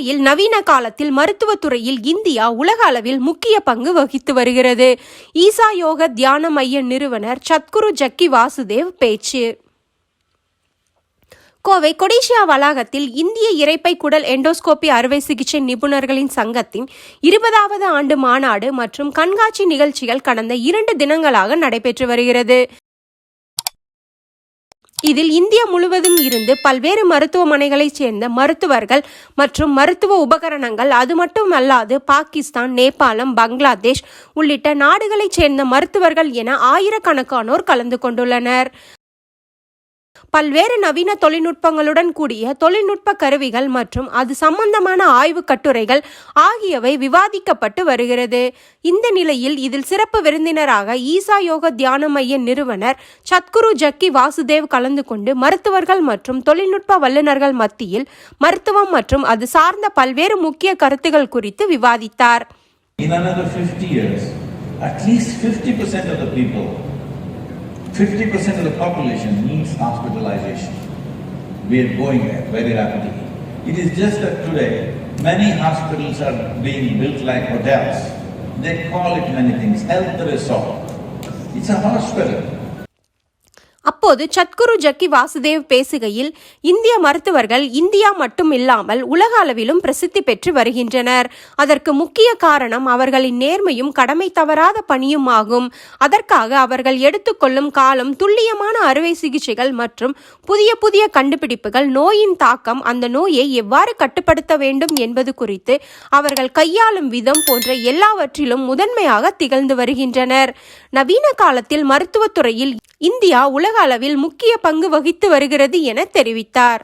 உண்மையில் நவீன காலத்தில் மருத்துவத்துறையில் இந்தியா உலக அளவில் முக்கிய பங்கு வகித்து வருகிறது. ஈசா யோக தியான மைய நிறுவனர் சத்குரு ஜக்கி வாசுதேவ் பேச்சு. கோவை கொடிஷியா வளாகத்தில் இந்திய இறைப்பை குடல் எண்டோஸ்கோபி அறுவை சிகிச்சை நிபுணர்களின் சங்கத்தின் இருபதாவது ஆண்டு மாநாடு மற்றும் கண்காட்சி நிகழ்ச்சிகள் கடந்த இரண்டு தினங்களாக நடைபெற்று வருகிறது. இதில் இந்தியா முழுவதும் இருந்து பல்வேறு மருத்துவமனைகளைச் சேர்ந்த மருத்துவர்கள் மற்றும் மருத்துவ உபகரணங்கள் அது மட்டுமல்லாது பாகிஸ்தான் நேபாளம் பங்களாதேஷ் உள்ளிட்ட நாடுகளைச் சேர்ந்த மருத்துவர்கள் என ஆயிரக்கணக்கானோர் கலந்து கொண்டுள்ளனர். பல்வேறு நவீன தொழில்நுட்பங்களுடன் கூடிய தொழில்நுட்ப கருவிகள் மற்றும் அது சம்பந்தமான ஆய்வு கட்டுரைகள் ஆகியவை விவாதிக்கப்பட்டு வருகிறது. இந்த நிலையில் இதில் சிறப்பு விருந்தினராக ஈசா யோக தியான மைய நிறுவனர் சத்குரு ஜக்கி வாசுதேவ் கலந்து கொண்டு மருத்துவர்கள் மற்றும் தொழில்நுட்ப வல்லுநர்கள் மத்தியில் மருத்துவம் மற்றும் அது சார்ந்த பல்வேறு முக்கிய கருத்துகள் குறித்து விவாதித்தார். In another 50 years, at least 50% of the people, 50% of the population needs hospitalization. We are going there very rapidly. It is just that today, many hospitals are being built like hotels. They call it many things, health resort. It's a hospital. அப்போது சத்குரு ஜக்கி வாசுதேவ் பேசுகையில் இந்திய மருத்துவர்கள் India மட்டும் இல்லாமல் உலக அளவிலும் பிரசித்தி பெற்று வருகின்றனர். அதற்கு முக்கிய காரணம் அவர்களின் நேர்மையும் கடமை தவறாத பணியும் ஆகும். அதற்காக அவர்கள் எடுத்துக்கொள்ளும் காலம் துல்லியமான அறுவை சிகிச்சைகள் மற்றும் புதிய புதிய கண்டுபிடிப்புகள் நோயின் தாக்கம் அந்த நோயை எவ்வாறு கட்டுப்படுத்த வேண்டும் என்பது குறித்து அவர்கள் கையாளும் விதம் போன்ற எல்லாவற்றிலும் முதன்மையாக திகழ்ந்து வருகின்றனர். நவீன காலத்தில் மருத்துவத்துறையில் இந்தியா உலக அளவில் முக்கிய பங்கு வகித்து வருகிறது என தெரிவித்தார்.